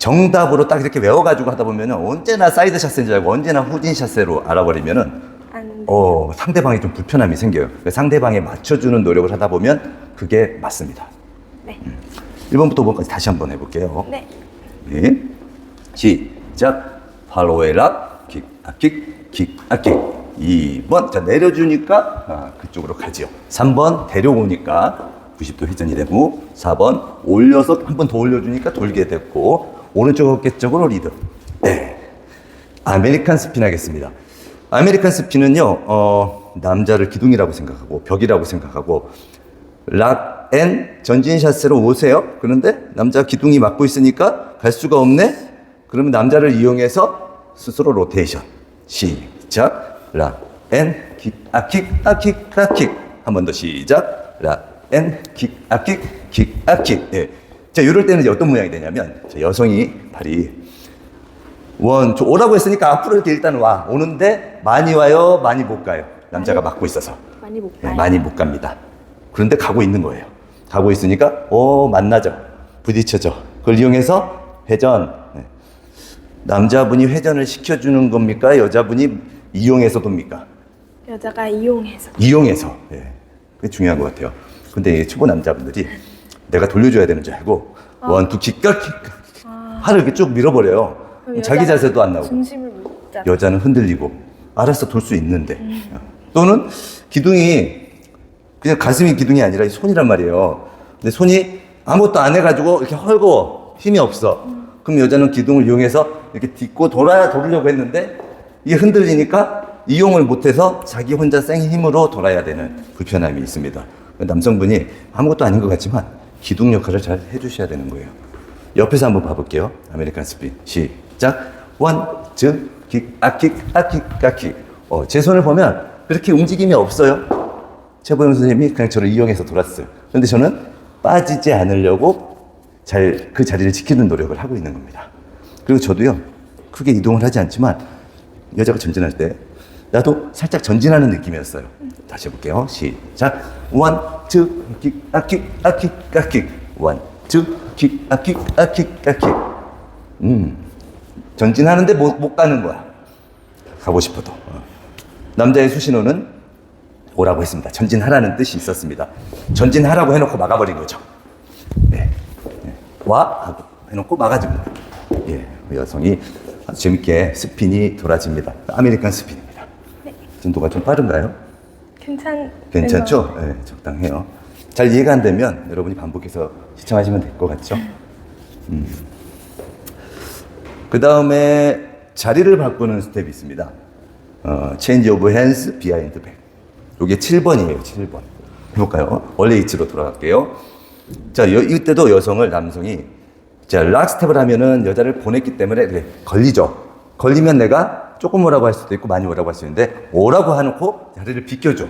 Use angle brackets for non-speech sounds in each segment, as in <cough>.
정답으로 딱 이렇게 외워가지고 하다 보면은 언제나 사이드 샷세인 줄 알고 언제나 후진 샷세로 알아버리면은. 어, 상대방이 좀 불편함이 생겨요. 그래서 상대방에 맞춰주는 노력을 하다 보면 그게 맞습니다. 네. 1번부터 5번까지 다시 한번 해볼게요. 네. 네. 시작. 팔로에락, 킥, 아, 킥, 킥, 아, 킥. 2번. 자, 내려주니까 아, 그쪽으로 가지요. 3번. 데려오니까 90도 회전이 되고 4번. 올려서 한 번 더 올려주니까 돌게 됐고 오른쪽 어깨 쪽으로 리드. 네. 아메리칸 스핀 하겠습니다. 아메리칸 스핀은요, 어, 남자를 기둥이라고 생각하고 벽이라고 생각하고 락앤 전진 샷세로 오세요. 그런데 남자 기둥이 막고 있으니까 갈 수가 없네. 그러면 남자를 이용해서 스스로 로테이션. 시작. 락앤 킥, 아, 킥, 아, 킥, 아, 킥. 한 번 더 시작. 락앤 킥, 아, 킥, 킥, 아, 킥. 예. 자, 이럴 때는 어떤 모양이 되냐면 자, 여성이 발이 원, 저 오라고 했으니까 앞으로 이렇게 일단 와. 오는데 많이 와요, 많이 못 가요. 남자가 막고 있어서. 많이 못 네, 가요. 많이 못 갑니다. 그런데 가고 있는 거예요. 가고 있으니까, 오, 만나죠. 부딪혀죠. 그걸 이용해서 회전. 네. 남자분이 회전을 시켜주는 겁니까? 여자분이 이용해서 돕니까? 여자가 이용해서. 이용해서. 예. 그게 중요한 것 같아요. 근데 이 초보 남자분들이 내가 돌려줘야 되는 줄 알고, 원, 투, 킥, 깍, 킥, 깍. 팔을 이렇게 쭉 밀어버려요. 그럼 자기 자세도 안 나오고. 중심을 못 잡. 여자는 흔들리고 알아서 돌 수 있는데 또는 기둥이 그냥 가슴이 기둥이 아니라 이 손이란 말이에요. 근데 손이 아무것도 안 해가지고 이렇게 헐고 힘이 없어. 그럼 여자는 기둥을 이용해서 이렇게 딛고 돌아야 돌으려고 했는데 이게 흔들리니까 이용을 못해서 자기 혼자 생 힘으로 돌아야 되는 불편함이 있습니다. 남성분이 아무것도 아닌 것 같지만 기둥 역할을 잘 해주셔야 되는 거예요. 옆에서 한번 봐볼게요. 아메리칸 스핀. 시작. 원, 즉, 킥, 아, 킥, 아, 킥, 아, 킥. 어, 제 손을 보면 그렇게 움직임이 없어요. 최보영 선생님이 그냥 저를 이용해서 돌았어요. 그런데 저는 빠지지 않으려고 잘 그 자리를 지키는 노력을 하고 있는 겁니다. 그리고 저도요, 크게 이동을 하지 않지만 여자가 전진할 때 나도 살짝 전진하는 느낌이었어요. 다시 해볼게요. 시작. 원, 아, 킥, 아, 킥, 아, 아, 킥, 아, 킥, 아, 킥. 음. 전진하는데 못, 못 가는 거야. 가고 싶어도. 어. 남자의 수신호는 오라고 했습니다. 전진하라는 뜻이 있었습니다. 전진하라고 해놓고 막아버린 거죠. 네. 네. 와! 하고 해놓고 거예요. 예. 여성이 아주 재밌게 스핀이 돌아집니다. 아메리칸 스핀입니다. 진도가 좀 빠른가요? 괜찮. 괜찮죠? 네, 적당해요. 잘 이해가 안 되면 여러분이 반복해서 시청하시면 될 것 같죠? 그 다음에 자리를 바꾸는 스텝이 있습니다. 어, change of hands behind back. 이게 7번이에요, 7번. 해볼까요? 원래 위치로 돌아갈게요. 자, 여, 이때도 여성을 남성이 자, 락 스텝을 하면은 여자를 보냈기 때문에 이렇게 걸리죠. 걸리면 내가 조금 오라고 할 수도 있고 많이 오라고 할 수 있는데 오라고 해놓고 자리를 비켜줘.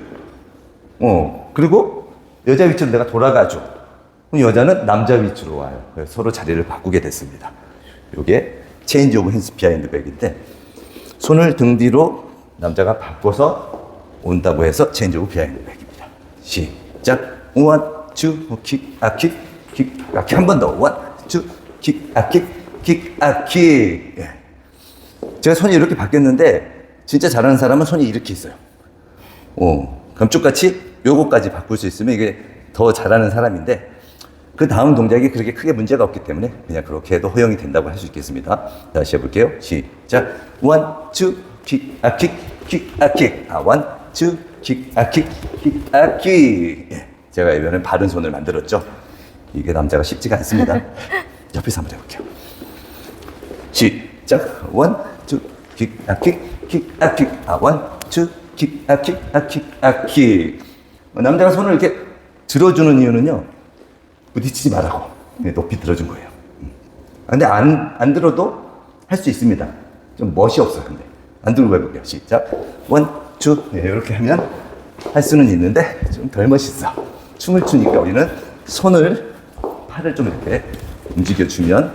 어, 그리고 여자 위치로 내가 돌아가죠. 그럼 여자는 남자 위치로 와요. 그래서 서로 자리를 바꾸게 됐습니다. 요게 체인지 오브 핸스 비하인드 백인데 손을 등 뒤로 남자가 바꿔서 온다고 해서 체인지 오브 비하인드 백입니다. 시작. 원, 투, 킥, 아, 킥, 킥, 아, 킥. 한 번 더. 원, 투, 킥, 아, 킥, 킥, 아, 킥. 예. 제가 손이 이렇게 바뀌었는데 진짜 잘하는 사람은 손이 이렇게 있어요. 어, 감쪽같이 요거까지 바꿀 수 있으면 이게 더 잘하는 사람인데 그 다음 동작이 그렇게 크게 문제가 없기 때문에 그냥 그렇게 해도 허용이 된다고 할 수 있겠습니다. 다시 해볼게요. 시작. 원, 투, 킥, 아, 킥, 킥, 아, 킥. 아, 원, 투, 킥, 아, 킥, 킥, 아, 킥. 예. 제가 이번엔 바른 손을 만들었죠. 이게 남자가 쉽지가 않습니다. <laughs> 옆에서 한번 해볼게요. 시작. 원, 투, 킥, 아, 킥, 킥, 아, 킥. 아, 원, 투, 킥, 아, 킥, 아, 킥, 아, 킥. 어, 남자가 손을 이렇게 들어주는 이유는요. 부딪히지 말라고. 네, 높이 들어준 거예요. 음. 아, 근데 안, 안 들어도 할 수 있습니다. 좀 멋이 없어, 근데. 안 들고 해볼게요. 시작. 원, 투. 네, 이렇게 하면 할 수는 있는데 좀 덜 멋있어. 춤을 추니까 우리는 손을, 팔을 좀 이렇게 움직여주면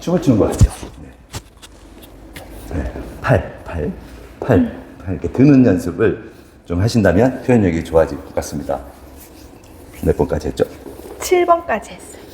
춤을 추는 것 같아요. 팔, 팔, 팔, 팔 이렇게 드는 연습을 좀 하신다면 표현력이 좋아질 것 같습니다. 몇 번까지 했죠? 7번까지 했어요.